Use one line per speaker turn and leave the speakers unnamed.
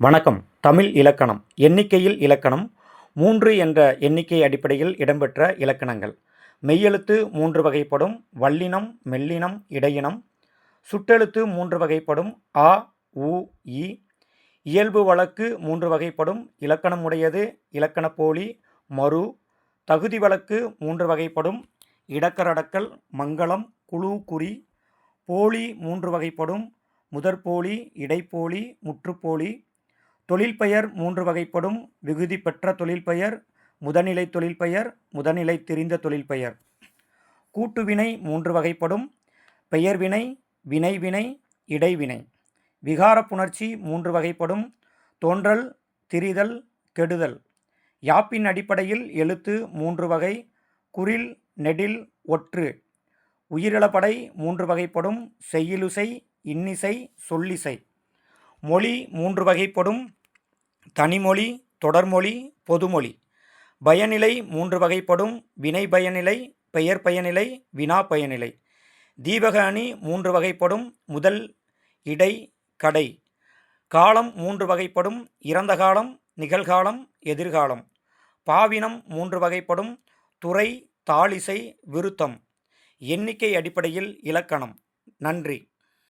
வணக்கம். தமிழ் இலக்கணம். எண்ணிக்கையில் இலக்கணம். மூன்று என்ற எண்ணிக்கை அடிப்படையில் இடம்பெற்ற இலக்கணங்கள். மெய்யெழுத்து மூன்று வகைப்படும். வல்லினம் மெல்லினம் இடையினம். சுட்டெழுத்து மூன்று வகைப்படும். ஆ உ இ. இயல்பு வழக்கு மூன்று வகைப்படும். இலக்கணம் உடையது. இலக்கணப் போலி மறு. தகுதி வழக்கு மூன்று வகைப்படும். இடக்கரடக்கல் மங்களம் குழு குறி. போலி மூன்று வகைப்படும். முதற்போலி இடைப்போலி முற்றுப்போலி. தொழில்பெயர் மூன்று வகைப்படும். விகுதி பெற்ற தொழில்பெயர் முதநிலை தொழில்பெயர் முதநிலை தெரிந்த தொழில்பெயர் கூட்டுவினை மூன்று வகைப்படும். பெயர்வினை வினைவினை இடைவினை விகாரப்புணர்ச்சி மூன்று வகைப்படும். தோன்றல் திரிதல் கெடுதல். யாப்பின் அடிப்படையில் எழுத்து மூன்று வகை குறில் நெடில் ஒற்று. உயிரிழப்படை மூன்று வகைப்படும். செய்யுளிசை இன்னிசை சொல்லிசை. மொழி மூன்று வகைப்படும். தனிமொழி தொடர்மொழி பொதுமொழி. பயனிலை மூன்று வகைப்படும். வினை பயனிலை பெயர் பயனிலை வினா பயனிலை. தீபக அணி மூன்று வகைப்படும். முதல் இடை கடை. காலம் மூன்று வகைப்படும். இறந்த காலம் நிகழ்காலம் எதிர்காலம். பாவினம் மூன்று வகைப்படும். துறை தாளிசை விருத்தம். எண்ணிக்கை அடிப்படையில் இலக்கணம். நன்றி.